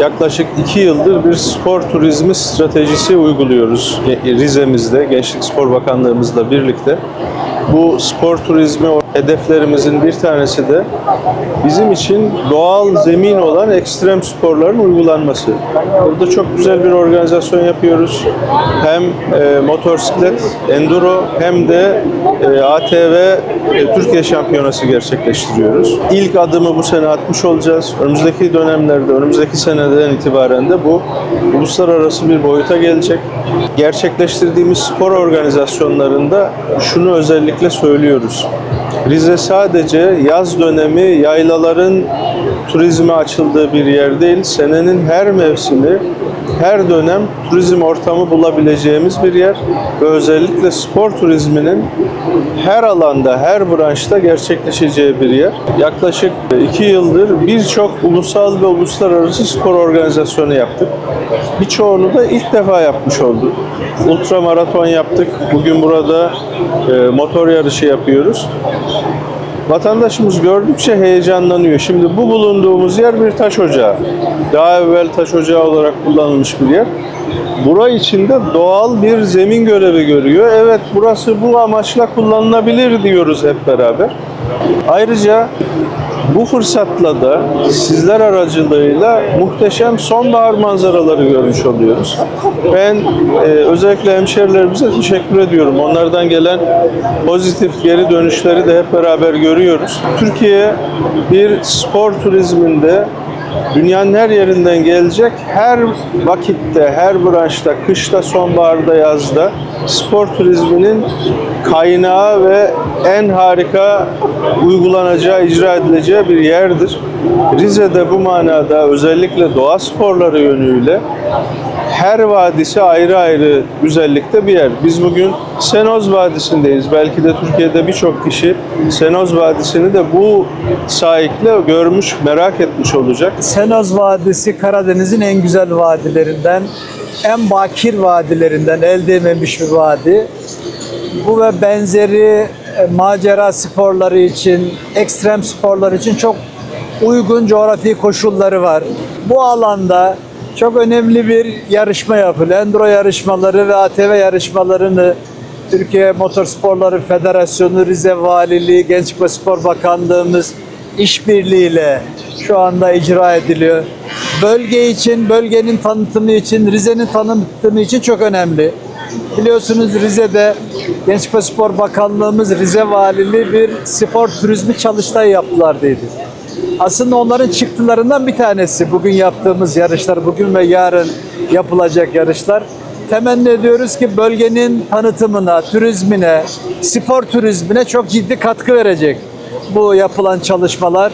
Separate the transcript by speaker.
Speaker 1: yaklaşık iki yıldır bir spor turizmi stratejisi uyguluyoruz Rize'mizde, Gençlik Spor Bakanlığımızla birlikte. Bu spor turizmi hedeflerimizin bir tanesi de bizim için doğal zemin olan ekstrem sporların uygulanması. Burada çok güzel bir organizasyon yapıyoruz. Hem e, motosiklet, enduro hem de e, ATV e, Türkiye Şampiyonası gerçekleştiriyoruz. İlk adımı bu sene atmış olacağız. Önümüzdeki dönemlerde, önümüzdeki seneden itibaren de bu uluslararası bir boyuta gelecek. Gerçekleştirdiğimiz spor organizasyonlarında şunu özellikle söylüyoruz. Rize sadece yaz dönemi yaylaların turizme açıldığı bir yer değil, senenin her mevsimi, her dönem turizm ortamı bulabileceğimiz bir yer ve özellikle spor turizminin her alanda, her branşta gerçekleşeceği bir yer. Yaklaşık iki yıldır birçok ulusal ve uluslararası spor organizasyonu yaptık. Birçoğunu da ilk defa yapmış olduk. Ultra maraton yaptık. Bugün burada e, motor yarışı yapıyoruz. Vatandaşımız gördükçe heyecanlanıyor. Şimdi bu bulunduğumuz yer bir taş ocağı. Daha evvel taş ocağı olarak kullanılmış bir yer. Bura içinde doğal bir zemin görevi görüyor. Evet burası bu amaçla kullanılabilir diyoruz hep beraber. Ayrıca bu fırsatla da sizler aracılığıyla muhteşem sonbahar manzaraları görmüş oluyoruz. Ben e, özellikle hemşerilerimize teşekkür ediyorum. Onlardan gelen pozitif geri dönüşleri de hep beraber görüyoruz. Türkiye bir spor turizminde dünyanın her yerinden gelecek her vakitte, her branşta, kışta, sonbaharda, yazda spor turizminin kaynağı ve en harika uygulanacağı, icra edileceği bir yerdir. Rize'de bu manada özellikle doğa sporları yönüyle her vadisi ayrı ayrı güzellikte bir yer. Biz bugün Senoz Vadisi'ndeyiz. Belki de Türkiye'de birçok kişi Senoz Vadisi'ni de bu saikle görmüş, merak etmiş olacak.
Speaker 2: Senoz Vadisi Karadeniz'in en güzel vadilerinden, en bakir vadilerinden elde edilmemiş bir vadi. Bu ve benzeri e, macera sporları için, ekstrem sporlar için çok uygun coğrafi koşulları var. Bu alanda çok önemli bir yarışma yapılıyor. Enduro yarışmaları ve ATV yarışmalarını Türkiye Motorsporları Federasyonu, Rize Valiliği, Gençlik ve Spor Bakanlığımız işbirliğiyle şu anda icra ediliyor. Bölge için, bölgenin tanıtımı için, Rize'nin tanıtımı için çok önemli. Biliyorsunuz Rize'de Gençlik ve Spor Bakanlığımız Rize Valiliği bir spor turizmi çalıştay yaptılar dedi. Aslında onların çıktılarından bir tanesi bugün yaptığımız yarışlar, bugün ve yarın yapılacak yarışlar. Temenni ediyoruz ki bölgenin tanıtımına, turizmine, spor turizmine çok ciddi katkı verecek bu yapılan çalışmalar.